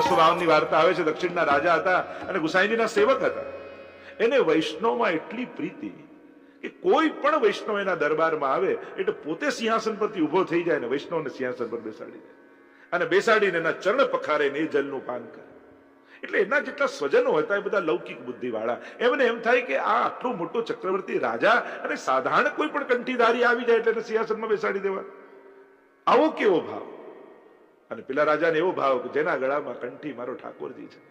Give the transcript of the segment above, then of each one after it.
બસો બાવનની વાર્તા આવે છે, દક્ષિણના રાજા હતા અને ગુસાઈજીના સેવક હતા. એને વૈષ્ણવમાં એટલી પ્રીતિ કે કોઈ પણ વૈષ્ણવ એના દરબારમાં આવે, એટલે પોતે સિંહાસન પરથી ઊભો થઈ જાય ને વૈષ્ણવને સિંહાસન પર બેસાડી દે. અને બેસાડીને એના ચરણ પખારે ને જલનું પાન કરે. એટલે એના જેટલા સ્વજનો હતા એ બધા લૌકિક બુદ્ધિવાળા. એમને એમ થાય કે આ આટલો મોટો ચક્રવર્તી રાજા અને સાધારણ કોઈ પણ કંઠીધારી આવી જાય એટલે સિંહાસનમાં બેસાડી દેવા આવો કેવો ભાવ? અને પેલા રાજાને એવો ભાવ કે જેના ગળામાં કંઠી મારો ઠાકોરજી છે.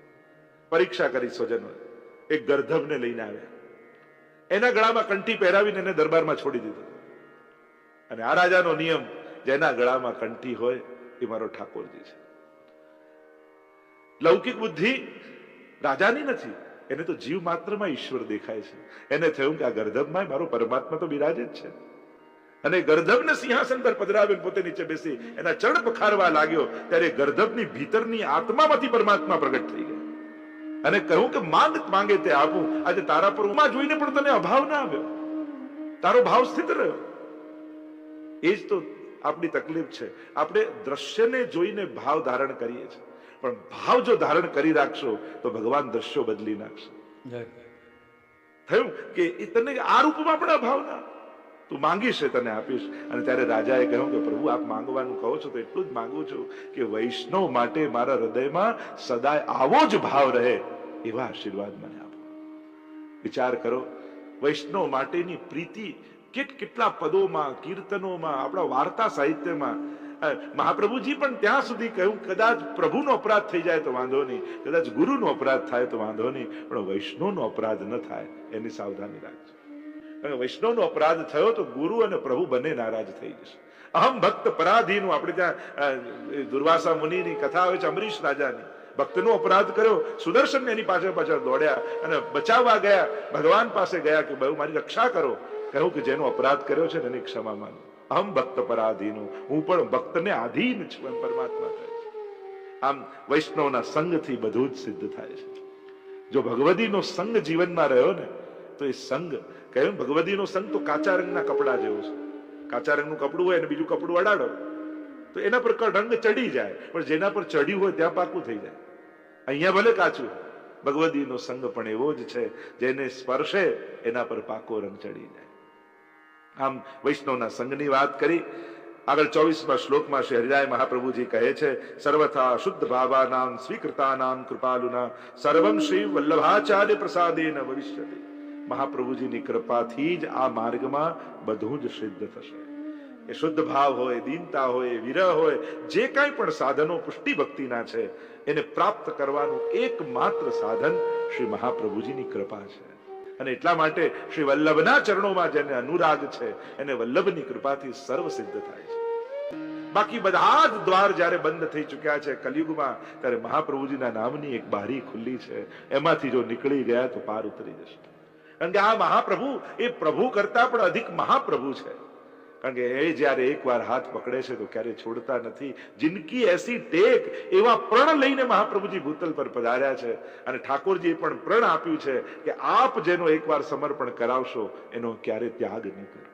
પરીક્ષા કરી સ્વજનો એક ગર્ધબને લઈને આવ્યા. એના ગળામાં કંઠી પહેરાવીને એને દરબારમાં છોડી દીધો. અને આ રાજાનો નિયમ, જેના ગળામાં કંઠી હોય એ મારો ઠાકોરજી છે. લૌકિક બુદ્ધિ રાજાની નથી. એને તો જીવ માત્રમાં ઈશ્વર દેખાય છે. એને થયું કે આ ગર્ધવમાં મારો પરમાત્મા તો બિરાજે જ છે. અને ગર્ધવને સિંહાસન પર પધરાવીને પોતે નીચે બેસી એના ચરણ પખારવા લાગ્યો ત્યારે ગર્ધવની ભીતરની આત્મામાંથી પરમાત્મા પ્રગટ થઈ ગયા અને કહ્યું કે માંગ માંગે તે આપું. આજે તારા પર ઉમા જોઈને પણ તને અભાવ ના આવ્યો. તારો ભાવ સ્થિત રહ્યો. એ જ તો આપણી તકલીફ છે. આપણે દ્રશ્યને જોઈને ભાવ ધારણ કરીએ છીએ. પણ ભાવ જો ધારણ કરી રાખશો તો ભગવાન દ્રશ્યો બદલી નાખશે. થયું કે એ તને આ રૂપમાં પણ અભાવ ના તું માંગીશ તને આપીશ. અને ત્યારે રાજાએ કહ્યું કે, પ્રભુ, આપ માંગવાનું કહો છો તો એટલું જ માંગુ છું કે વૈષ્ણવ માટે મારા હૃદયમાં સદાય આવો જ ભાવ રહે એવા આશીર્વાદ મને આપો. વિચાર કરો, વૈષ્ણવ માટેની પ્રીતિ કેટ કેટલા પદોમાં, કીર્તનોમાં, આપણા વાર્તા સાહિત્યમાં. મહાપ્રભુજી પણ ત્યાં સુધી કહ્યું, કદાચ પ્રભુનો અપરાધ થઈ જાય તો વાંધો નહીં, કદાચ ગુરુનો અપરાધ થાય તો વાંધો નહીં, પણ વૈષ્ણવનો અપરાધ ન થાય, એની સાવધાની રાખજો. વૈષ્ણવનો અપરાધ થયો તો ગુરુ અને પ્રભુ બંને નારાજ થઈ જશે. અહમ ભક્ત પરાધીનું, આપણે ત્યાં દુર્વાસા મુનિની કથા આવે છે, અમરીશ રાજાની. ભક્તનો અપરાધ કર્યો, સુદર્શન એની પાછળ પાછળ દોડ્યા અને બચાવવા ગયા. ભગવાન પાસે ગયા કે ભાઈ મારી રક્ષા કરો. કહ્યું કે, જેનો અપરાધ કર્યો છે ને એની ક્ષમા માંગો. અહમ ભક્ત પરાધીનું, હું પણ ભક્તને આધીન છું પરમાત્મા કહે છે. આમ વૈષ્ણવના સંગથી બધું જ સિદ્ધ થાય છે. જો ભગવદીનો સંગ જીવનમાં રહ્યો ને તો એ સંગ. કહ્યું ભગવદીનો સંગ તો કાચા રંગના કપડા જેવો છે. કાચા રંગનું કપડું હોય અને બીજું કપડું અડાડો. તો એના પર રંગ ચડી જાય. પણ જેના પર ચડ્યું હોય ત્યાં પાકું થઈ જાય. અહીંયા ભલે કાચું. ભગવદીનો સંગ પણ એવો જ છે. જેને સ્પર્શે, એના પર પાકો રંગ ચડી જાય. આમ વૈષ્ણવના સંઘની વાત કરી. આગળ ચોવીસમાં શ્લોકમાં શ્રી હરિરાય મહાપ્રભુજી કહે છે, સર્વથા શુદ્ધ ભાવાનામ સ્વીકૃતાનામ કૃપાલુના, સર્વમ શ્રી વલ્લભાચાર્ય પ્રસાદેન ભવિષ્યતિ મહાપ્રભુજીની કૃપાથી જ આ માર્ગમાં બધું જ સિદ્ધ થશે. એ શુદ્ધ ભાવ હોય દીનતા હોય વિરહ હોય, જે કાંઈ પણ સાધનો પુષ્ટિ ભક્તિના છે, એને પ્રાપ્ત કરવાનું એકમાત્ર સાધન શ્રી મહાપ્રભુજીની કૃપા છે. અને એટલા માટે શ્રી વલ્લભના ચરણોમાં જેને અનુરાગ છે, એને વલ્લભની કૃપાથી સર્વ સિદ્ધ થાય છે. બાકી બધા જ દ્વાર જ્યારે બંધ થઈ ચુક્યા છે કલયુગમાં, ત્યારે મહાપ્રભુજીના નામની એક બારી ખુલ્લી છે. એમાંથી જો નીકળી ગયા તો પાર ઉતરી જશે. કારણ કે આ મહાપ્રભુ એ પ્રભુ કરતા પણ અધિક મહાપ્રભુ છે. કારણ કે એ જ્યારે એકવાર હાથ પકડે છે તો ક્યારે છોડતા નથી. જિંદગી એસી ટેક એવા પ્રણ લઈને મહાપ્રભુજી ભૂતલ પર પધાર્યા છે અને ઠાકોરજીએ પણ પ્રણ આપ્યું છે કે આપ જેનો એકવાર સમર્પણ કરાવશો, એનો ક્યારે ત્યાગ નહીં કરો.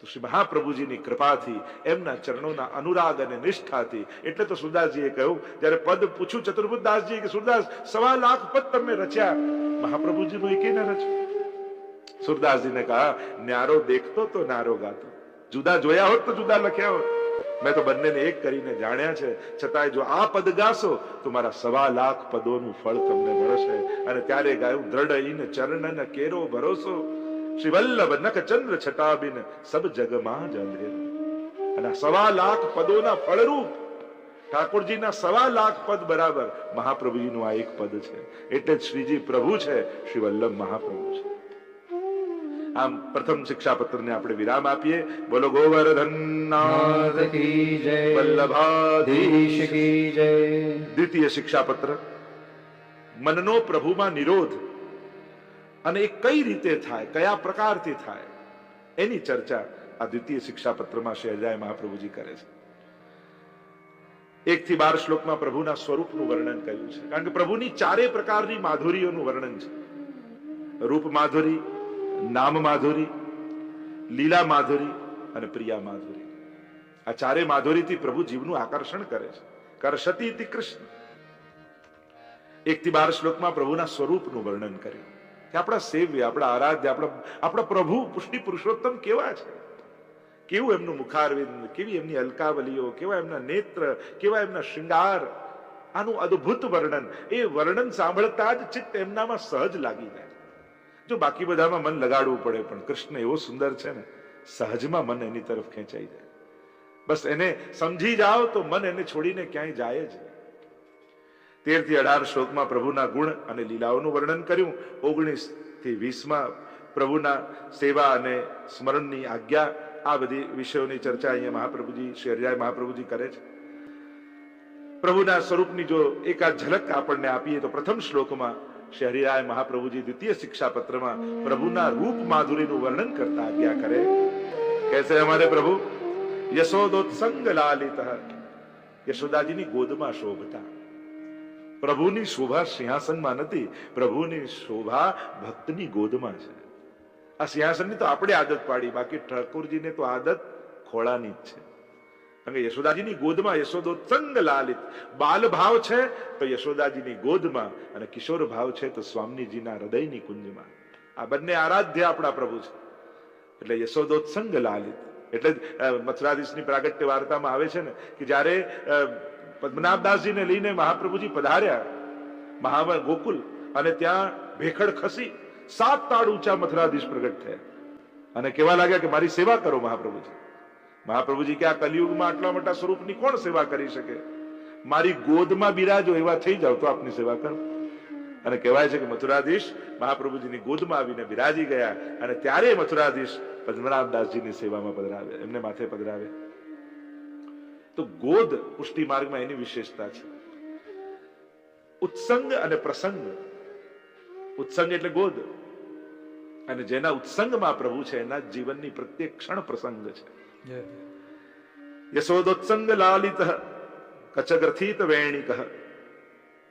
તો શ્રી મહાપ્રભુજીની કૃપાથી, એમના ચરણોના અનુરાગ અને નિષ્ઠાથી, એટલે તો સુરદાસજીએ કહ્યું, જ્યારે પદ પૂછ્યું ચતુર્ભુદાસજી કે સુરદાસ, સવા લાખ પદ તમે રચ્યા. મહાપ્રભુજીનું એકે ના રચ્યું? સુરદાસજીને કહા ન્યારો દેખતો તો નારો ગાતો. જુદા જોયા હોત તો જુદા લખ્યા હોત. મેં તો બંનેને એક કરીને જાણ્યા છે. છતાંય જો આ પદ ગાશો, તો મારા સવા લાખ પદોનું ફળ તમને મળશે. અને ત્યારે ગાયું, દ્રઢ ચરણ કેરો ભરોસો. શ્રી વલ્લભ નખ ચંદ્ર છટાબિન સબ જગમાં જ અંધેરો. અને સવા લાખ પદોના ફળરૂપ ઠાકોરજીના સવા લાખ પદ બરાબર મહાપ્રભુજીનું આ એક પદ છે. એટલે જ શ્રીજી પ્રભુ છે શ્રી વલ્લભ મહાપ્રભુ છે. આમ પ્રથમ શિક્ષાપત્રને આપણે વિરામ આપીએ. બોલો ગોવર્ધન નાથ કી જય. વલ્લભાધીશ. કી જય. દ્વિતીય શિક્ષાપત્ર. મનનો પ્રભુમાં નિરોધ. અને એ કઈ રીતે થાય, કયા પ્રકારથી થાય, એની ચર્ચા આ દ્વિતીય શિક્ષાપત્રમાં શ્રી અજય મહાપ્રભુજી કરે છે. એક થી બાર શ્લોકમાં પ્રભુના સ્વરૂપનું વર્ણન કર્યું છે. કારણ કે પ્રભુની ચારે પ્રકારની માધુરીઓનું વર્ણન છે. રૂપ માધુરી, નામ માધુરી, લીલા માધુરી અને પ્રિયા માધુરી. આ ચારે માધુરીથી પ્રભુ જીવનું આકર્ષણ કરે છે. કરશતી કૃષ્ણ. એક થી બાર શ્લોકમાં પ્રભુના સ્વરૂપનું વર્ણન કર્યું. કે આપણા સેવ્ય, આપણા આરાધ્ય, આપણા આપણા પ્રભુ પુષ્ટિ પુરુષોત્તમ કેવા છે? કેવું એમનું મુખારવિંદ, કેવી એમની અલકાવલીઓ, કેવા એમના નેત્ર, કેવા એમના શૃંગાર? આનું અદ્ભુત વર્ણન, એ વર્ણન સાંભળતા જ ચિત્ત એમનામાં સહજ લાગી જાય. જો બાકી બધામાં મન લગાડવું પડે, પણ કૃષ્ણ એવો સુંદર છે ને, સહજમાં મન એની તરફ ખેંચાઈ જાય. બસ એને સમજી જાઓ તો મન એને છોડીને ક્યાંય જાય જ. તેરથી અઢાર શ્લોકમાં પ્રભુના ગુણ અને લીલાઓનું વર્ણન કર્યું. ઓગણીસથી વીસમાં પ્રભુના સેવા અને સ્મરણની આજ્ઞા. આ બધી વિષયોની ચર્ચા અહીંયા મહાપ્રભુજી, શ્રી હરિરાય મહાપ્રભુજી કરે છે. પ્રભુના સ્વરૂપની જો એકાદ ઝલક આપણને આપીએ તો પ્રથમ શ્લોકમાં શ્રી હરિરાય મહાપ્રભુજી દ્વિતીય શિક્ષા પત્રમાં પ્રભુના રૂપ માધુરીનું વર્ણન કરતા આજ્ઞા કરે. કેસે અમારે પ્રભુ, યશોદોત્સંગ લાલિત, યશોદાજીની ગોદમાં શોભતા. પ્રભુની શોભા સિંહાસનમાં નથી, પ્રભુની શોભા ભક્તની ગોદમાં છે. આ સિંહાસનની તો આપણે આદત પાડી, બાકી ઠાકોરજીને તો આદત ખોળાની જ છે. કારણ યશોદાજીની ગોદમાં યશોદોત્સંગ લાલિત બાલ ભાવ છે, તો યશોદાજીની ગોદમાં અને કિશોર ભાવ છે, તો સ્વામીજીના હૃદયની કુંજમાં. આ બંને આરાધ્ય આપણા પ્રભુ છે. એટલે યશોદોત્સંગ લાલિત એટલે મથુરાધીશની પ્રાગટ્ય વાર્તામાં આવે છે ને, કે જ્યારે પદ્મનાભદાસજીને લઈને મહાપ્રભુજી પધાર્યા. મહાવર ગોકુલ અને ત્યાં ભેખડ ખસી સાત તાળ ઊંચા મથુરાધીશ પ્રગટ થયા. અને કેવા લાગ્યા કે મારી સેવા કરો મહાપ્રભુજી. મહાપ્રભુજી કે આ કલિયુગમાં આટલા મોટા સ્વરૂપની કોણ સેવા કરી શકે? મારી ગોદમાં બિરાજો એવા થઈ જાવ તો આપની સેવા કરો. અને કહેવાય છે કે મથુરાધીશ મહાપ્રભુજીની ગોદમાં આવીને બિરાજી ગયા અને ત્યારે મથુરાધીશ પદ્મનાભદાસજીની સેવામાં પધરાવ્યા. એમને માથે પધરાવ્યા. તો ગોદ પુષ્ટિ માર્ગમાં એની વિશેષતા છે. ઉત્સંગ અને પ્રસંગ. ઉત્સંગ એટલે ગોદ. અને જેના ઉત્સંગમાં પ્રભુ છે એના જીવનની પ્રત્યેક ક્ષણ પ્રસંગ છે. યશોદોત્સંગ લાલિત કચગ્રથિત વેણિક.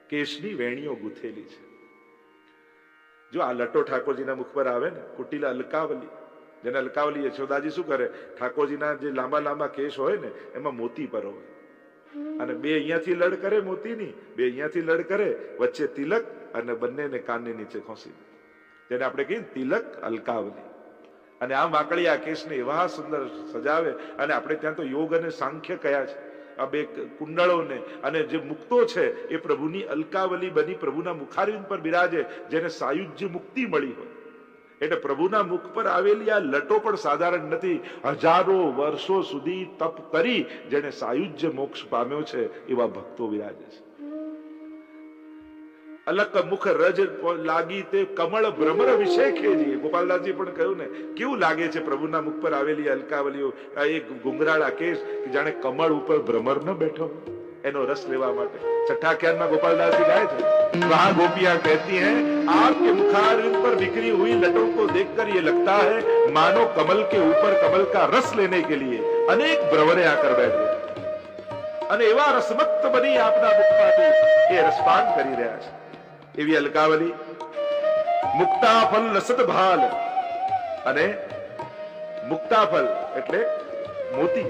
કેશની વેણીઓ ગૂંથેલી છે. જો આ લટો ઠાકોરજીના મુખ પર આવે ને કુટિલ અલકાવલી જેને અલકાવલી યશોદાજી શું કરે? ઠાકોરજીના જે લાંબા લાંબા કેસ હોય ને, એમાં મોતી પરોવે અને બે અહીંયાથી લડ કરે મોતીની, બે અહીંયાથી લડ કરે, વચ્ચે તિલક અને બંનેને કાનની નીચે ખોસી. જેને આપણે કહીએ તિલક અલકાવલી. અને આ વાંકડિયા કેસને એવા સુંદર સજાવે. અને આપણે ત્યાં તો યોગ અને સાંખ્ય કયા છે. આ બે કુંડળોને અને જે મુક્તો છે, એ પ્રભુની અલકાવલી બની પ્રભુના મુખારવિંદ પર બિરાજે, જેને સાયુજ્ય મુક્તિ મળી હોય. એટલે પ્રભુના મુખ પર આવેલી આ લટો પણ સાધારણ નથી. હજારો વર્ષો સુધી તપ કરી જેને સાયુજ્ય મોક્ષ પામ્યો છે એવા ભક્તો વિરાજે છે. અલક મુખ રજ લાગી તે કમળ ભ્રમર વિશેખેજી ગોપાલદાસજી પણ કહ્યું ને, કેવું લાગે છે પ્રભુના મુખ પર આવેલી અલકાવલીઓ એક ગુંગરાળા કેસ કે જાણે કમળ ઉપર ભ્રમર ન બેઠો. એનો રસ લેવા માટે છઠ્ઠા ખ્યાલમાં ગોપાલદાસજી ગાય છે वहां गोपियां कहती हैं आपके मुखारविंद पर बिखरी हुई लटों को देखकर ये लगता है मानो कमल के ऊपर कमल का रस लेने के लिए अनेक भ्रमरे आकर बैठ गए અને એવા રસમત્ત બની આપના મુખમાંથી એ રસપાન કરી રહ્યા છે એવી અલકાવલી મુક્તાફલ લસત ભાલ અને મુક્તાફલ એટલે મોતી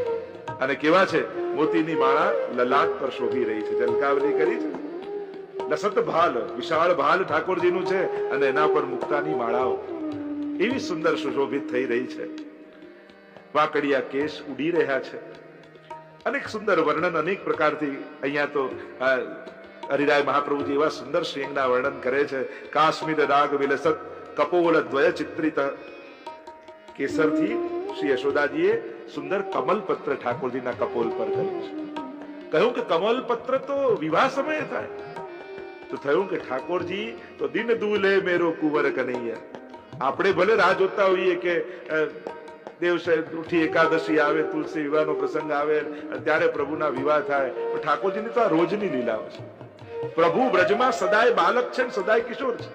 અને કેવા છે? મોતીની માળા લલાટ પર શોભી રહી છે. જે કરી છે. લસત ભાલ, વિશાળ ભાલ ઠાકોરજીનું છે અને એના પર મુક્તાની માળાઓ. એવી સુંદર સુશોભિત થઈ રહી છે. વાકડિયા કેશ ઉડી રહ્યા છે. અનેક સુંદર વર્ણન અનેક પ્રકારથી અહીંયા તો હરિરાય મહાપ્રભુજી એવા સુંદર શ્રેંગના વર્ણન કરે છે. કાશ્મીર રાગ વિલસત કપોલ દ્વય ચિત્રિત કેસરથી શ્રી યશોદાજીએ સુંદર કમલપત્ર ઠાકોરજીના કપોલ પર કર્યું છે. કહ્યું કે કમલપત્ર તો વિવાહ સમયે થાય. તો થયું કે ઠાકોરજી, તો દિન દુલે મેરો કુંવર કનૈયા. આપણે ભલે રાહ જોતા હોઈએ કે દેવસે દેવ ઉઠી એકાદશી આવે, તુલસી વિવાહનો પ્રસંગ આવે, ત્યારે પ્રભુના વિવાહ થાય. પણ ઠાકોરજીની તો આ રોજની લીલાઓ છે. પ્રભુ બ્રજમાં સદાય બાલક છે ને સદાય કિશોર છે.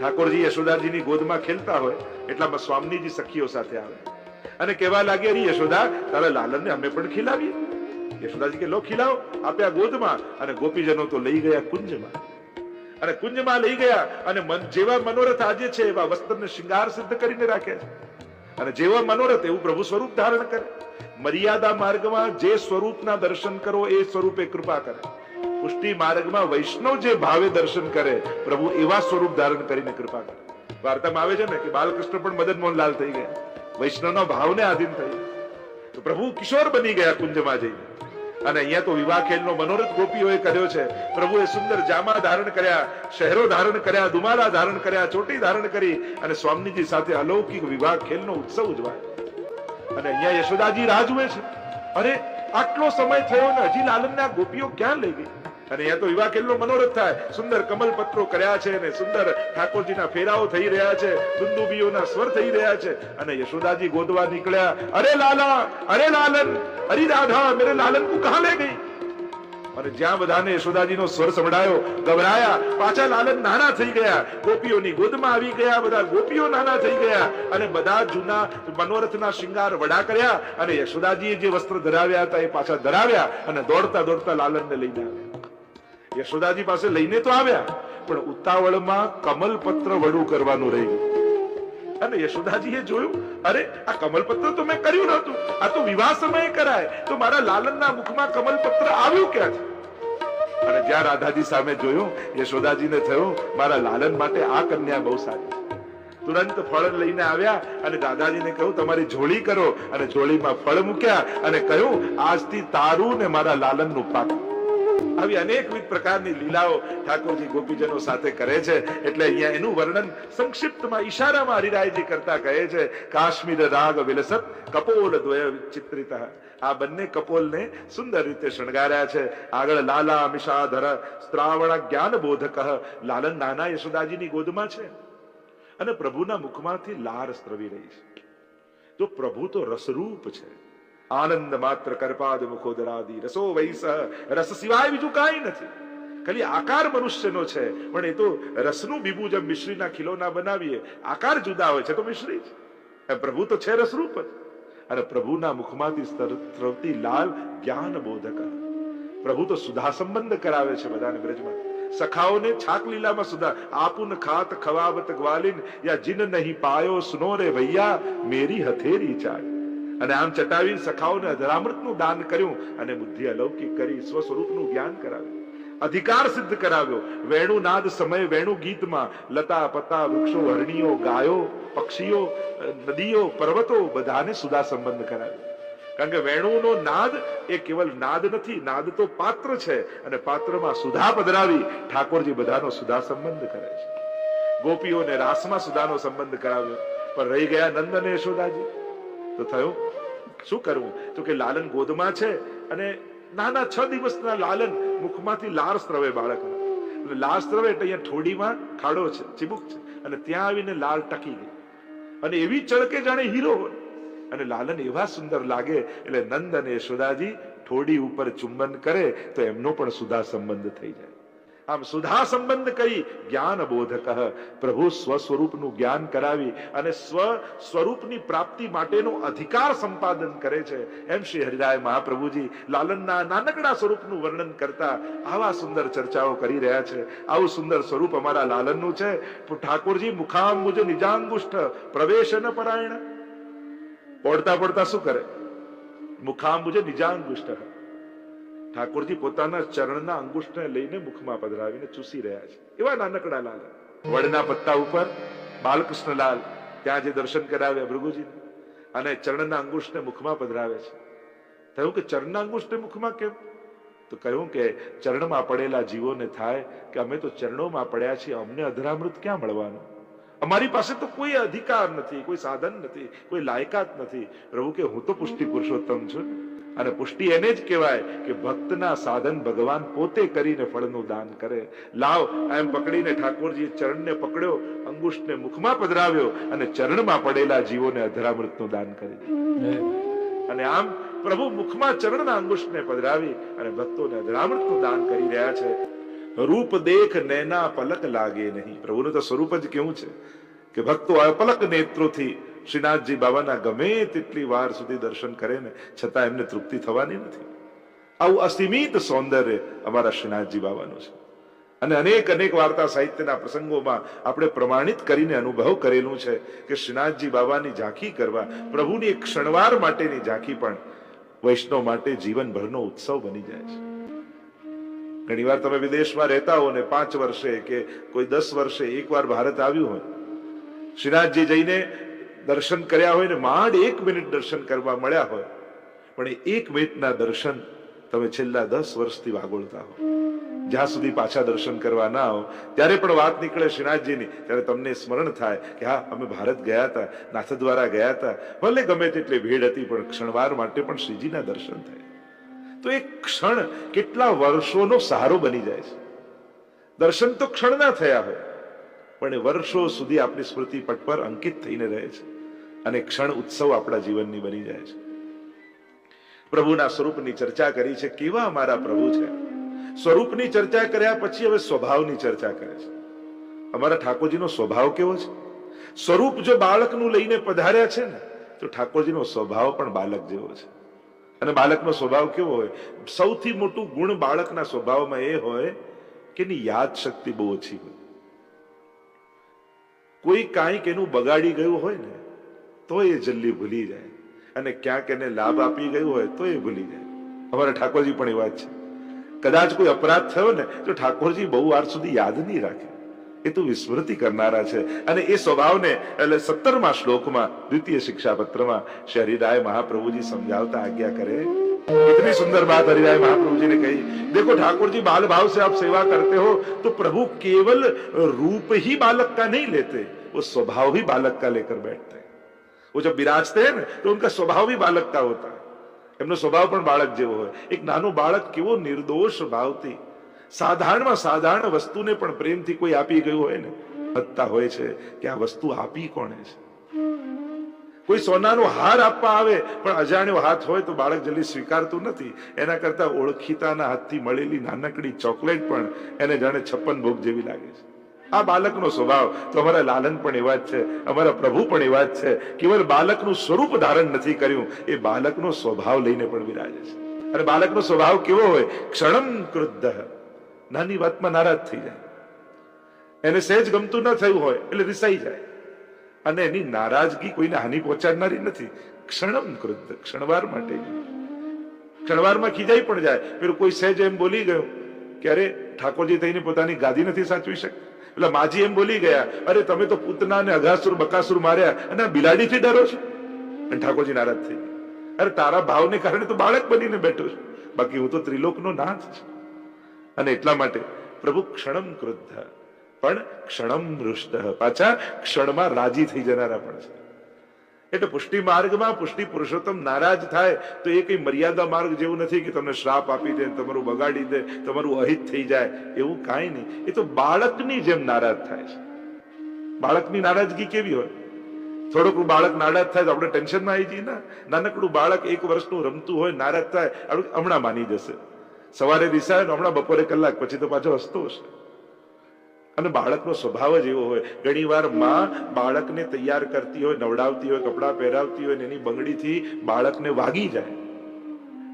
ઠાકોરજી યશોદાજીની ગોદમાં ખેલતા હોય, એટલામાં સ્વામીજી સખીઓ સાથે આવે. અને કહેવા લાગે અરે યશોદા, તારા લાલનને અમે પણ ખીલાવીએ. યશોદાજી કે, લો, ખીલાવો. આપ્યા ગોદમાં. અને ગોપીજનો તો લઈ ગયા કુંજમાં. અને કુંજમાં લઈ ગયા અને જેવા મનોરથ આજે છે, એવા વસ્ત્રને શિંગાર સિદ્ધ કરીને રાખે છે. અને જેવા મનોરથ એવું પ્રભુ સ્વરૂપ ધારણ કરે. મર્યાદા માર્ગમાં જે સ્વરૂપના દર્શન કરો, એ સ્વરૂપે કૃપા કરે. પુષ્ટિ માર્ગમાં વૈષ્ણવ જે ભાવે દર્શન કરે, પ્રભુ એવા સ્વરૂપ ધારણ કરીને કૃપા કરે. વાર્તામાં આવે છે ને કે બાલકૃષ્ણ પણ મદન મોહનલાલ થઈ ગયા. વૈષ્ણવના ભાવને આધીન થઈ તો પ્રભુ કિશોર બની ગયા કુંજમાં જઈને. અને અહીંયા તો વિવાહ ખેલનો મનોરથ ગોપીઓએ કર્યો છે. પ્રભુએ સુંદર જામા ધારણ કર્યા, શહેરો ધારણ કર્યા દુમાલા ધારણ કર્યા, ચોટી ધારણ કરી અને સ્વામીજી સાથે અલૌકિક વિવાહ ખેલનો ઉત્સવ ઉજવાય. અને અહીંયા યશોદાજી રાહ જુએ છે. અરે, આટલો સમય થયો ને હજી લાલનના ગોપીઓ ક્યાં લઈ ગઈ? અને અહીંયા તો વિવાહ કેટલો મનોરથ થાય. સુંદર કમલ પત્રો કર્યા છે અને સુંદર ઠાકોરજીના ફેરાઓ થઈ રહ્યા છે. દુંદુબીઓના સ્વર થઈ રહ્યા છે. અને યશોદાજી ગોદવા નીકળ્યા. અરે લાલા, અરે લાલન, અરે રાધા, મેરે લાલન કો કહા લે ગઈ? અને જ્યાં બધાને યશોદાજીનો સ્વર સંભળાયો, ગભરાયા. પાછા લાલન નાના થઈ ગયા. ગોપીઓની ગોદમાં આવી ગયા. બધા ગોપીઓ નાના થઈ ગયા. અને બધા જૂના મનોરથના શિંગાર વડા કર્યા. અને યશોદાજીએ જે વસ્ત્ર ધરાવ્યા હતા એ પાછા ધરાવ્યા અને દોડતા દોડતા લાલનને લઈને આવ્યા. યશોદાજી પાસે લઈને તો આવ્યા, પણ ઉતાવળમાં કમલપત્ર વડું કરવાનું રહી ગયું અને યશોદાજીએ જોયું, અરે, આ કમલપત્ર તો મેં કર્યું નહોતું. આ તો વિવાહ સમયે કરાય. તો મારા લાલનના મુખમાં કમલપત્ર આવ્યું ક્યાંથી અને જ્યાં રાધાજી સામે જોયું, યશોદાજીને થયું, મારા લાલન માટે આ કન્યા બહુ સારી. તુરંત ફળ લઈને આવ્યા અને દાદાજીને કહ્યું, તમારી જોડી કરો. અને જોડીમાં ફળ મૂક્યા અને કહ્યું, આજથી તારું ને મારા લાલનનું પાકું આવી અનેકવિધ પ્રકારની લીલાઓ ઠાકોરજી ગોપીજનો સાથે કરે છે. એટલે અહીંયા એનું વર્ણન સંક્ષિપ્તમાં ઈશારામાં હરિરાયજી કરતા કહે છે, કાશ્મીર રાગ વિલસત, કપોલ દ્વય ચિત્રિત આ બંને કપોલને સુંદર રીતે શણગાર્યા છે. આગળ લાલા મિષાધર શ્રાવણ જ્ઞાન બોધક લાલન નાના યશોદાજીની ગોદમાં છે. અને પ્રભુના મુખમાંથી લાર સ્ત્રવી રહી છે. તો પ્રભુ તો રસરૂપ છે. આનંદ માત્ર કરપાદ મુખોદરાદી. રસો વૈસ રસ સિવાય બીજું કાંઈ નથી. ખાલી આકાર મનુષ્યનો છે. પણ એ તો રસનું બીબું જેમ મિશ્રીના ખીલોના બનાવીએ. આકાર જુદા હોય છે તો મિશ્રી છે પ્રભુ તો છે રસરૂપ જ. અને પ્રભુના મુખમાંથી સ્તરવતી લાલ જ્ઞાન બોધક. પ્રભુ તો સુધા સંબંધ કરાવે છે બધાને બ્રજમાં. સખાઓને છાક લીલામાં સુધા. આપુન ખાત ખવાબત ગ્વાલિન. યા જીન નહીં પાયો સુનો રે ભૈયા. મેરી હથેરી ચાળ અને આમ ચટાવી સખાઓને અધરામૃતનું દાન કર્યું અને બુદ્ધિ અલૌકિક કરી સ્વસ્વરૂપનું જ્ઞાન કરાવ્યું. અધિકાર સિદ્ધ કરાવ્યો. વેણુ નાદ સમય વેણુ ગીતમાં લતા પતા વૃક્ષો હરણીઓ ગાયો, પક્ષીઓ નદીઓ, પર્વતો બધાને સુદા સંબંધ કરાવ્યો. કારણ કે વેણુનો નાદ એ કેવલ નાદ નથી, નાદ તો પાત્ર છે અને પાત્રમાં સુધા પધરાવી ઠાકોરજી બધાનો સુધા સંબંધ કરે છે. ગોપીઓને રાસમાં સુધાનો સંબંધ કરાવ્યો. પણ રહી ગયા નંદ અને યશોદાજી તો થયું? શું કરવું તો કે લાલન ગોદમાં છે અને નાના છ દિવસના લાલન મુખમાંથી લાર સ્ત્રવે બાળકના એટલે સ્ત્રવે એટલે અહીંયા ઠોડીમાં ખાડો છે, ચીબુક છે. અને ત્યાં આવીને લાલ ટકી ગઈ. અને એવી ચળકે જાણે હીરો હોય. અને લાલન એવા સુંદર લાગે, એટલે નંદ અને યશોદાજી ઠોડી ઉપર ચુંબન કરે, તો એમનો પણ સુધા સંબંધ થઈ જાય. આમ સુધા સંબંધ કરી જ્ઞાન બોધક પ્રભુ સ્વ સ્વરૂપનું જ્ઞાન કરાવી અને સ્વ સ્વરૂપની પ્રાપ્તિ માટેનો અધિકાર સંપાદન કરે છે. એમ શ્રી હરિરાય મહાપ્રભુજી લાલનના નાનકડા સ્વરૂપનું વર્ણન કરતા આવા સુંદર ચર્ચાઓ કરી રહ્યા છે. આવું સુંદર સ્વરૂપ અમારા લાલનનું છે. ઠાકોરજી મુખામ મુજ નિજાંગુષ્ઠ પ્રવેશન પરાયણ. પડતા પડતા શું કરે? મુખામ મુજ નિજાંગુષ્ઠ. ઠાકોરજી પોતાના ચરણના અંગુષ્ઠને લઈને મુખમાં પધરાવીને ચૂસી રહ્યા છે. એવા નાનકડા લાલ. વડના પત્તા ઉપર બાલકૃષ્ણલાલ ત્યાં જે દર્શન કરાવ્યા ભૃગુજી અને ચરણના અંગુષ્ઠને મુખમાં પધરાવે છે. થયું કે ચરણના અંગુષ્ઠને મુખમાં કેમ? તો કહ્યું કે ચરણમાં પડેલા જીવોને થાય કે અમે તો ચરણોમાં પડ્યા છીએ, અમને અધરામૃત ક્યાં મળવાનું? અમારી પાસે તો કોઈ અધિકાર નથી, કોઈ સાધન નથી, કોઈ લાયકાત નથી. પ્રભુ કે હું તો પુષ્ટિ પુરુષોત્તમ છું. અને પુષ્ટિ એને જ કહેવાય કે ભક્તના સાધન ભગવાન પોતે કરીને ફળનું દાન કરે. લાવ એમ પકડીને ઠાકોરજી ચરણને પકડ્યો અંગુષ્ઠને મુખમાં પધરાવ્યો અને ચરણમાં પડેલા જીવોને અધરામૃતનું દાન કરી અને આમ પ્રભુ મુખમાં ચરણના અંગુષ્ઠને પધરાવી અને ભક્તોને અધરામૃતનું દાન કરી રહ્યા છે. રૂપ દેખ નૈના પલક લાગે નહીં. પ્રભુનું તો સ્વરૂપ જ કેવું છે? કે ભક્તો અપલક નેત્રોથી શ્રીનાથજી બાબાના ગમે તેટલી વાર સુધી દર્શન કરે ને, છતાં એમને તૃપ્તિ થવાની નથી. આવું અસીમિત સૌંદર્ય અમારા શ્રીનાથજી બાબાનું છે. અને અનેક અનેક વાર્તા સાહિત્યના પ્રસંગોમાં આપણે પ્રમાણિત કરીને અનુભવ કરેલું છે કે શ્રીનાથજી બાબાની ઝાંખી કરવા, પ્રભુની એક ક્ષણવાર માટેની ઝાંખી પણ વૈષ્ણવ માટે જીવનભરનો ઉત્સવ બની જાય છે. ઘણીવાર તમે વિદેશમાં રહેતા હો ને, પાંચ વર્ષે કે કોઈ દસ વર્ષે એકવાર ભારત આવ્યું હોય, શ્રીનાથજી જઈને દર્શન કર્યા હોય ને માંડ એક મિનિટ દર્શન કરવા મળ્યા હોય, પણ એક મિનિટના દર્શન તમે છેલ્લા દસ વર્ષથી વાગોળતા હો. જ્યાં સુધી પાછા દર્શન કરવા ના આવો ત્યારે પણ વાત નીકળે શ્રીનાથજીની, ત્યારે તમને સ્મરણ થાય કે હા, અમે ભારત ગયા હતા નાથદ્વારા ગયા હતા. ભલે ગમે તેટલી ભીડ હતી, પણ ક્ષણવાર માટે પણ શ્રીજીના દર્શન થાય. તો એ ક્ષણ કેટલા વર્ષોનો સહારો બની જાય છે. દર્શન તો ક્ષણના થયા હોય, પણ વર્ષો સુધી આપણી સ્મૃતિ પટ પર અંકિત થઈને રહે છે. અને ક્ષણ ઉત્સવ આપણા જીવનની બની જાય છે. પ્રભુના સ્વરૂપની ચર્ચા કરી છે, કેવા અમારા પ્રભુ છે? સ્વરૂપની ચર્ચા કર્યા પછી હવે સ્વભાવની ચર્ચા કરે છે. અમારા ઠાકોરજીનો સ્વભાવ કેવો છે? સ્વરૂપ જો બાળકનું લઈને પધાર્યા છે ને, તો ઠાકોરજીનો સ્વભાવ પણ બાળક જેવો છે. અને બાળકનો સ્વભાવ કેવો હોય? સૌથી મોટું ગુણ બાળકના સ્વભાવમાં એ હોય કે એની યાદ શક્તિ બહુ ઓછી હોય. કોઈ કાંઈક એનું બગાડી ગયું હોય ને તો એ જલ્દી ભૂલી જાય અને ક્યાંક એને લાભ આપી ગયું હોય તો એ ભૂલી જાય અમારા ઠાકોરજી પણ એ વાત છે કદાચ કોઈ અપરાધ થયો ને તો ઠાકોરજી બહુ વાર સુધી યાદ નહીં રાખે એ તો વિસ્મૃતિ કરનારા છે અને એ સ્વભાવને એટલે સત્તરમા શ્લોકમાં દ્વિતીય શિક્ષાપત્રમાં શ્રી હરિરાય મહાપ્રભુજી સમજાવતા આજ્ઞા કરે इतनी सुंदर बात हरिराय महाप्रभु जी ने कही देखो ठाकुर जी बाल भाव से आप सेवा करते हो तो प्रभु केवल रूप ही बालक का नहीं लेते वो स्वभाव भी बालक का लेकर बैठते हैं वो जब विराजते हैं ना तो उनका स्वभाव भी बालक का होता है એમનો સ્વભાવ પણ બાળક જેવો હોય એક નાનું બાળક કેવો નિર્દોષ ભાવથી સાધારણમાં સાધારણ વસ્તુને પણ પ્રેમથી કોઈ આપી ગયું હોય ને હત્તા હોય છે કે આ વસ્તુ આપી કોણે છે કોઈ સોનાનો હાર આપવા આવે પણ અજાણ્યો હાથ હોય તો બાળક જલ્દી સ્વીકારતું નથી એના કરતા ઓળખીતાના હાથથી મળેલી નાનકડી ચોકલેટ પણ એને જાણે છપ્પન ભોગ જેવી લાગે છે આ બાળકનો સ્વભાવ. તો અમારા લાલન પણ એવા જ છે. અમારા પ્રભુ પણ એવા જ છે. કેવળ બાળકનું સ્વરૂપ ધારણ નથી કર્યું. એ બાળકનો સ્વભાવ લઈને પણ વિરાજે છે. અને બાળકનો સ્વભાવ કેવો હોય? ક્ષણમ ક્રુદ્ધ. નાની વાતમાં નારાજ થઈ જાય. એને સહેજ ગમતું ન થયું હોય, એટલે રિસાઈ જાય. અને એની નારાજગી કોઈને હાનિ પહોંચાડનારી નથી. ક્ષણમ ક્રુદ્ધ. ક્ષણવાર માટે. ક્ષણવારમાં ખીજાઈ પણ જાય. પેલું કોઈ સહેજ એમ બોલી ગયો ક્યારે ઠાકોરજી થઈને પોતાની ગાદી નથી સાચવી શકતા એટલે માજી એમ બોલી ગયા, અરે તમે તો પૂતના ને અઘાસુર, બકાસુર માર્યા અને બિલાડીથી ડરો છો. અને ઠાકોરજી નારાજ થઈ અરે તારા ભાવને કારણે તો બાળક બનીને બેઠો છું. બાકી હું તો ત્રિલોકનો નાથ છું. અને એટલા માટે પ્રભુ ક્ષણમ ક્રુદ્ધ, પણ ક્ષણમ રુષ્ટ, પાછા ક્ષણમાં રાજી થઈ જનારા પણ છે. એટલે પુષ્ટિ માર્ગમાં પુષ્ટિ પુરુષોત્તમ નારાજ થાય તો એ કઈ મર્યાદા માર્ગ જેવું નથી કે તમને શ્રાપ આપી દે, તમારું બગાડી દે, તમારું અહિત થઈ જાય. એવું કાંઈ નહીં. એ તો બાળકની જેમ નારાજ થાય છે. બાળકની નારાજગી કેવી હોય? થોડુંક બાળક નારાજ થાય તો આપણે ટેન્શનમાં આવી જઈએ ને? નાનકડું બાળક એક વર્ષનું રમતું હોય, નારાજ થાય હમણાં માની જશે. સવારે દિશા હમણાં બપોરે કલાક પછી તો પાછો હસતો હશે. અને બાળકનો સ્વભાવ જ એવો હોય. ઘણીવારમાં બાળકને તૈયાર કરતી હોય, નવડાવતી હોય, કપડાં પહેરાવતી હોય એની બંગડીથી બાળકને વાગી જાય.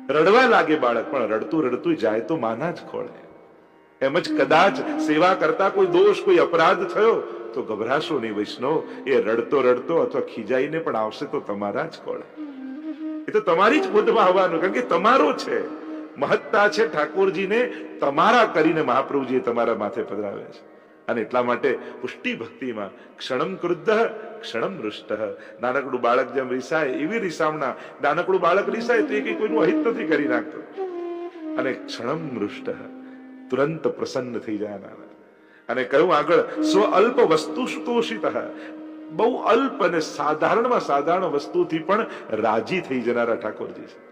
રડવા લાગે બાળક, પણ રડતું રડતું જાય તો માના જ ખોળે. એમ જ કદાચ સેવા કરતા કોઈ દોષ, કોઈ અપરાધ થયો, તો ગભરાશો નહીં વૈષ્ણવ. એ રડતો રડતો અથવા ખીજાઈને પણ આવશે તો તમારા જ ખોળે. એ તો તમારી જ બોધમાં આવવાનું, કારણ કે તમારો છે. મહત્તા છે ઠાકોરજીને, તમારા કરીને મહાપ્રભુજીએ તમારા માથે પધરાવે છે. અને એટલા માટે પુષ્ટિ ભક્તિમાં ક્ષણમ ક્રુદ્ધ, ક્ષણમ રુષ્ટ. નાનકડું બાળક જેમ રીસાય, એવી રીસામણા. નાનકડું બાળક રીસાય તો એ કઈ કોઈનું અહિત નથી કરી નાખતો. અને ક્ષણમ મૃષ્ટ તુરંત પ્રસન્ન થઈ જાય નાના. અને કહ્યું આગળ, સ્વ અલ્પ વસ્તુ સુતોષિત બહુ અલ્પ અને સાધારણમાં સાધારણ વસ્તુથી પણ રાજી થઈ જનારા ઠાકોરજી છે.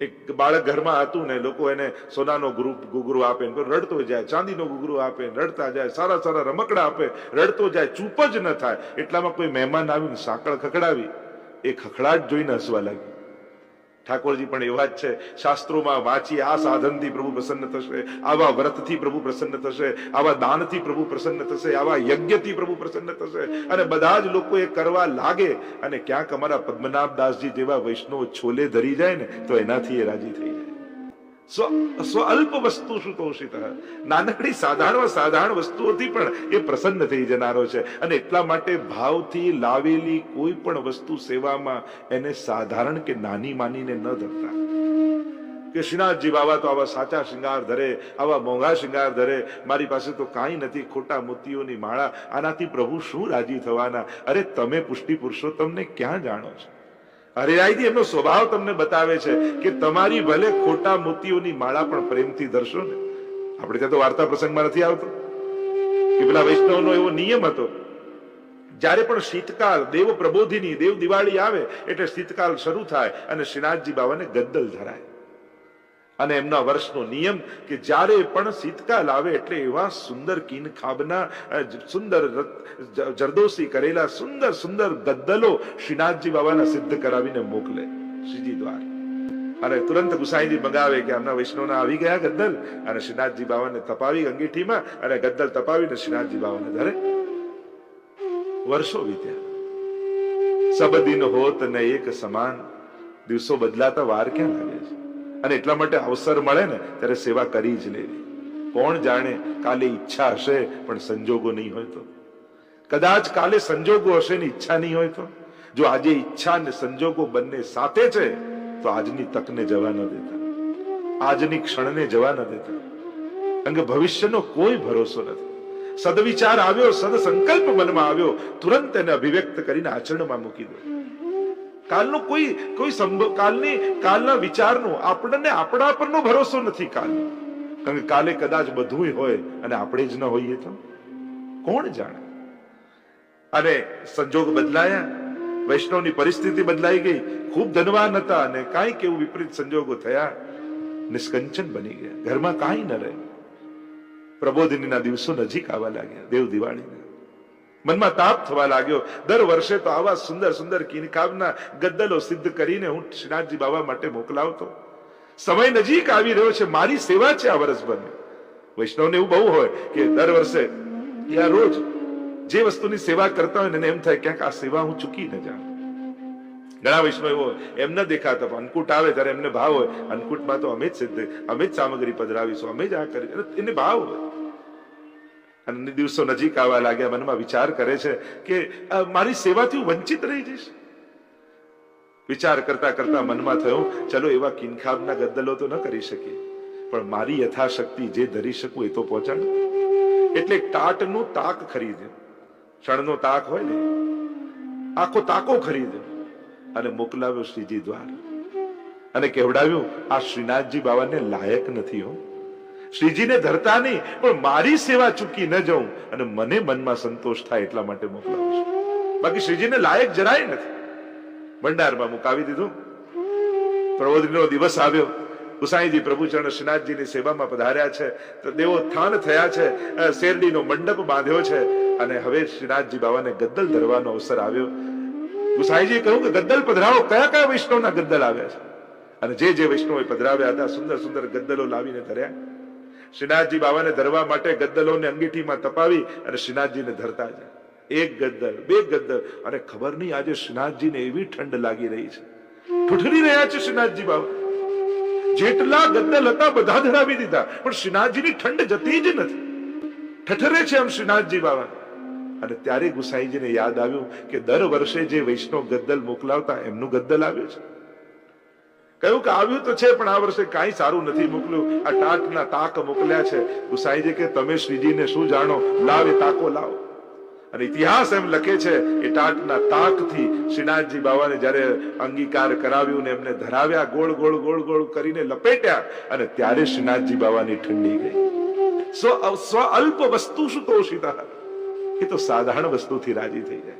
એક બાળક ઘરમાં હતું ને લોકો એને સોનાનો ગ્રુપ ગુગરો આપે રડતો જાય, ચાંદીનો ગુગરો આપે રડતા જાય, સારા સારા રમકડા આપે, રડતો જાય, ચૂપ જ ન થાય. એટલામાં કોઈ મહેમાન આવીને સાંકળ ખખડાવી, એ ખખડાટ જોઈને હસવા લાગી ઠાકોરજી પણ એવા જ છે, શાસ્ત્રોમાં વાંચી આ સાધનથી પ્રભુ પ્રસન્ન થશે, આવા વ્રતથી પ્રભુ પ્રસન્ન થશે, આવા દાનથી પ્રભુ પ્રસન્ન થશે, આવા યજ્ઞથી પ્રભુ પ્રસન્ન થશે. અને બધા જ લોકો એ કરવા લાગે અને ક્યાંક અમારા પદ્મનાભ દાસજી જેવા વૈષ્ણવ છોલે ધરી જાય ને, તો એનાથી એ રાજી થઈ જાય. સ્વ સ્વ અલ્પ વસ્તુ સુતોષિત નાનકડી સાધારણ સાધારણ વસ્તુઓથી પણ એ પ્રસન્ન થઈ જનારો છે. અને એટલા માટે ભાવથી લાવેલી કોઈ પણ વસ્તુ સેવામાં એને સાધારણ કે નાની માનીને ન ધરતા. કે શ્રીનાથજી બાબા તો આવા સાચા શિંગાર ધરે, આવા મોંઘા શિંગાર ધરે. મારી પાસે તો કાંઈ નથી, ખોટા મોતીઓની માળા. આનાથી પ્રભુ શું રાજી થવાના? અરે તમે પુષ્ટિ પુરુષો, તમને ક્યાં જાણો છો? હરિરાયજી એમનો સ્વભાવ તમને બતાવે છે કે તમારી ભલે ખોટા મોતીઓની માળા પણ પ્રેમથી ધરશો ને. આપણે ત્યાં તો વાર્તા પ્રસંગમાં નથી આવતો. કે પેલા વૈષ્ણવનો એવો નિયમ હતો, જ્યારે પણ શીતકાળ દેવ પ્રબોધિની દેવ દિવાળી આવે, એટલે શીતકાળ શરૂ થાય અને શ્રીનાથજી બાબાને ગદ્દલ ધરાય. અને એમના વર્ષનો નિયમ કે જ્યારે પણ શીતકાલ આવે એટલે એવા સુંદર કીન ખાબના સુંદર જરદોશી કરેલા સુંદર સુંદર ગદ્દલો શ્રીનાથજી બાબાના સિદ્ધ કરાવીને મોકલે શ્રીજી દ્વાર. અને તુરંત ગુસાઈજી મંગાવે કે આમના વૈષ્ણવના આવી ગયા ગદ્દલ અને શ્રીનાથજી બાબાને તપાવી અંગીઠીમાં અને ગદ્દલ તપાવીને શ્રીનાથજી બાબાને ધરે. વર્ષો વીત્યા. સબદિન હોત ને એક સમાન. દિવસો બદલાતા વાર ક્યાં લાગે છે? અને એટલા માટે અવસર મળે ને, ત્યારે સેવા કરી જ લેવી. કોણ જાણે કાલે ઈચ્છા હશે, પણ સંજોગો નહીં હોય તો. કદાચ કાલે સંજોગો હશે ને ઈચ્છા નહીં હોય તો. જો આજે ઈચ્છા ને સંજોગો બંને સાથે છે, તો આજની તકને જવા ન દેતા. આજની ક્ષણને જવા ન દેતા. કારણ કે ભવિષ્યનો કોઈ ભરોસો નથી. સદવિચાર આવ્યો સદ સંકલ્પ મનમાં આવ્યો, તુરંત એને અભિવ્યક્ત કરીને આચરણમાં મૂકી દો. કાલનો કોઈ કોઈ સંભવ, કાલની, કાલના વિચારનો, આપણને, આપણા પરનો ભરોસો નથી કાલનો કારણ કે કાલે કદાચ બધું હોય અને આપણે જ ન હોઈએ તો? કોણ જાણે? અને સંજોગ બદલાયા, વૈષ્ણવની પરિસ્થિતિ બદલાઈ ગઈ, ખૂબ ધનવાન હતા અને કાંઈક એવું વિપરીત સંજોગો થયા, નિષ્કંચન બની ગયા. ઘરમાં કાંઈ ન રહે. પ્રબોધિનીના દિવસો નજીક આવવા લાગ્યા. દેવ દિવાળીના. મનમાં તાપ થવા લાગ્યો. દર વર્ષે તો આવા સુંદર સુંદર કિનકાવના ગદ્દલો સિદ્ધ કરીને હું શ્રીનાથજી બાબા માટે મોકલાવતો. સમય નજીક આવી રહ્યો છે, મારી સેવા છે આ વર્ષભરની વૈષ્ણવને એવું બહુ હોય કે દર વર્ષે યા રોજ જે વસ્તુની સેવા કરતા હોય ને એમ થાય ક્યાંક આ સેવા હું ચૂકી ન જાઉં. ઘણા વૈષ્ણવ એવો એમ ન દેખાતા અન્નકૂટ આવે ત્યારે એમને ભાવ હોય. અન્નકૂટમાં તો અમે જ સિદ્ધ, અમે જ સામગ્રી પધરાવીશું, અમે જ આ કરી, એને ભાવ હોય. અને દિવસો નજીક આવવા લાગ્યા મનમાં વિચાર કરે છે કે મારી સેવાથી હું વંચિત રહી જઈશ. વિચાર કરતા કરતા મનમાં થયું ચલો એવા કિનખાબના ગદ્દલો તો ન કરી શકીએ પણ મારી યથાશક્તિ જે ધરી શકું એ તો પહોંચાડ. એટલે ટાટનું તાક ખરીદ્યો. ક્ષણનો તાક હોય ને આખો તાકો ખરીદ્યો અને મોકલાવ્યો શ્રીજી દ્વાર. અને કહેવડાવ્યું આ શ્રીનાથજી બાબાને લાયક નથી હો. શ્રીજીને ધરતા નહીં, પણ મારી સેવા ચૂકી ન જાઉં અને મને મનમાં સંતોષ થાય એટલા માટે મોકલાવું છું. બાકી શ્રીજીને લાયક જરાય નથી. ભંડારમાં મુકાવી દીધું. પ્રબોધનીનો દિવસ આવ્યો. ગુસાઈજી પ્રભુચરણ શ્રીનાથજીની સેવામાં પધાર્યા છે. તો દેવો થાન થયા છે. શેરડીનો મંડપ બાંધ્યો છે. અને હવે શ્રીનાથજી બાબાને ગદ્દલ ધરવાનો અવસર આવ્યો. ગુસાઈજીએ કહ્યું કે ગદ્દલ પધરાવો. કયા કયા વૈષ્ણવના ગદ્દલ આવ્યા છે? અને જે જે વૈષ્ણવે પધરાવ્યા હતા, સુંદર સુંદર ગદ્દલો લાવીને ધર્યા. શ્રીનાથજી બાબાને ધરવા માટે ગદ્દલોને અંગીઠીમાં તપાવી અને શ્રીનાથજીને ધરતા જાય. એક ગદ્દલ, બે ગદ્દલ. અને ખબર નહીં આજે શ્રીનાથજીને એવી ઠંડ લાગી રહી છે. ઠુઠરી રહ્યા છે શ્રીનાથજી બાબા જેટલા ગદ્દલ હતા બધા ધરાવી દીધા, પણ શ્રીનાથજીની ઠંડ જતી જ નથી. ઠઠરે છે આમ શ્રીનાથજી બાબા અને ત્યારે ગુસાઈજીને યાદ આવ્યું કે દર વર્ષે જે વૈષ્ણવ ગદ્દલ મોકલાવતા, એમનું ગદ્દલ આવ્યું છે. કહ્યું કે આવ્યું તો છે, પણ આ વર્ષે કાંઈ સારું નથી મોકલ્યું. આ ટાટના તાક મોકલ્યા છે. ગુસાઈજી કે તમે શ્રીજીને શું જાણો? લાવ એ તાકો લાવો. અને ઇતિહાસ એમ લખે છે, એ ટાટના તાકથી શ્રીનાથજી બાબાને જ્યારે અંગીકાર કરાવ્યું ને એમને ધરાવ્યા, ગોળ ગોળ ગોળ ગોળ કરીને લપેટ્યા, અને ત્યારે શ્રીનાથજી બાવાની ઠંડી ગઈ. સ્વ સ્વ અલ્પ વસ્તુ સુતોષિતા એ તો સાધારણ વસ્તુથી રાજી થઈ જાય.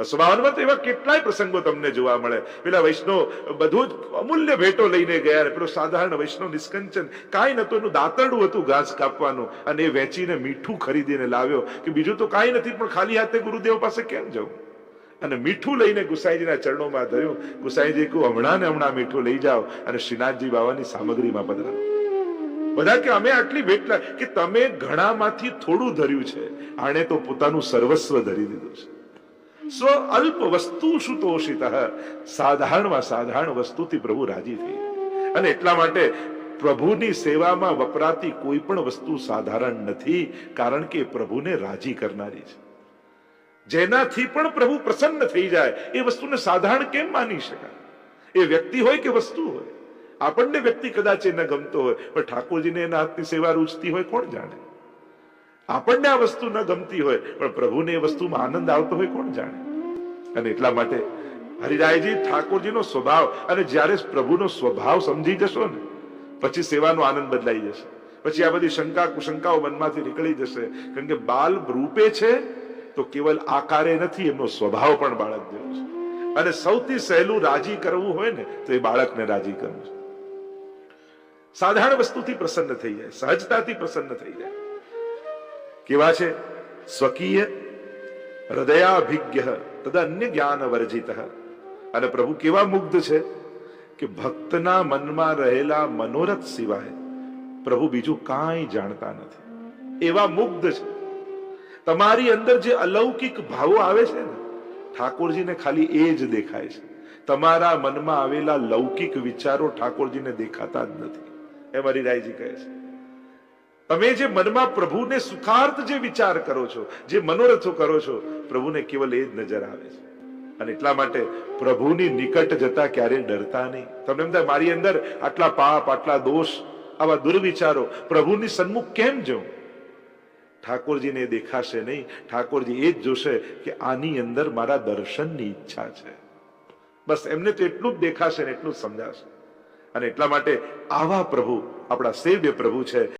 બસવાનમાં તો એવા કેટલાય પ્રસંગો તમને જોવા મળે. પેલા વૈષ્ણવ બધું જ અમૂલ્ય ભેટો લઈને ગયા પેલો સાધારણ વૈષ્ણવ નિષ્કંચન. કાંઈ નતું એનું દાંતરડું હતું ઘાસ કાપવાનું અને એ વેચીને મીઠું ખરીદીને લાવ્યો કે બીજું તો કાંઈ નથી, પણ ખાલી હાથે ગુરુદેવ પાસે કેમ જવું અને મીઠું લઈને ગુસાઈજીના ચરણોમાં ધર્યું. ગુસાઈજી કહ્યું, હમણાં ને હમણાં મીઠું લઈ જાઓ. અને શ્રીનાથજી બાવાની સામગ્રીમાં પધરાવો બધા કે, અમે આટલી ભેટ કે, તમે ઘણામાંથી થોડું ધર્યું છે. આણે તો પોતાનું સર્વસ્વ ધરી દીધું છે. સ્વ અલ્પ વસ્તુ સુતોષિત સાધારણમાં સાધારણ વસ્તુથી પ્રભુ રાજી થઈ અને એટલા માટે પ્રભુની સેવામાં વપરાતી કોઈ પણ વસ્તુ સાધારણ નથી, કારણ કે પ્રભુને રાજી કરનારી છે. જેનાથી પણ પ્રભુ પ્રસન્ન થઈ જાય, એ વસ્તુને સાધારણ કેમ માની શકાય? એ વ્યક્તિ હોય કે વસ્તુ હોય? આપણને વ્યક્તિ કદાચ એ ગમતો હોય, પણ ઠાકોરજીને એના હાથની સેવા રૂચતી હોય, કોણ જાણે? આપણને આ વસ્તુ ન ગમતી હોય, પણ પ્રભુને એ વસ્તુમાં આનંદ આવતો હોય કોણ જાણે? અને એટલા માટે હરિરાયજી ઠાકોરજીનો સ્વભાવ અને જ્યારે પ્રભુનો સ્વભાવ સમજી જશો ને, પછી સેવાનો આનંદ બદલાઈ જશે. પછી આ બધી શંકા કુશંકાઓ મનમાંથી નીકળી જશે. કારણ કે બાલ રૂપે છે, તો કેવલ આકારે નથી, એમનો સ્વભાવ પણ બાળક જેવો છે. અને સૌથી સહેલું રાજી કરવું હોય ને, તો એ બાળકને રાજી કરવું છે. સાધારણ વસ્તુથી પ્રસન્ન થઈ જાય, સહજતાથી પ્રસન્ન થઈ જાય. કેવા છે સ્વકીય હૃદયાભિજ્ઞ તદ અન્ય જ્ઞાન વર્જિત અને પ્રભુ કેવા મુગ્ધ છે કે ભક્તના મનમાં રહેલા મનોરથ સિવાય પ્રભુ બીજું કાંઈ જાણતા નથી એવા મુગ્ધ છે તમારી અંદર જે અલૌકિક ભાવો આવે છે ને ઠાકોરજીને ખાલી એ જ દેખાય છે તમારા મનમાં આવેલા લૌકિક વિચારો ઠાકોરજીને દેખાતા જ નથી એ હરિરાયજી કહે છે તમે જે મનમાં પ્રભુને સુખાર્થ જે વિચાર કરો છો, જે મનોરથો કરો છો, પ્રભુને કેવલ એ જ નજર આવે છે. અને એટલા માટે પ્રભુની નિકટ જતા ક્યારેય ડરતા નહીં. તમને એમ થાય, મારી અંદર આટલા પાપ, આટલા દોષ, આવા દુર્વિચારો પ્રભુની સન્મુખ કેમ જવું ઠાકોરજીને દેખાશે નહીં. ઠાકોરજી એ જ જોશે કે આની અંદર મારા દર્શનની ઈચ્છા છે. બસ એમને તો એટલું જ દેખાશે ને એટલું જ સમજાશે. અને એટલા માટે આવા પ્રભુ, આપણા સેવ્ય પ્રભુ છે.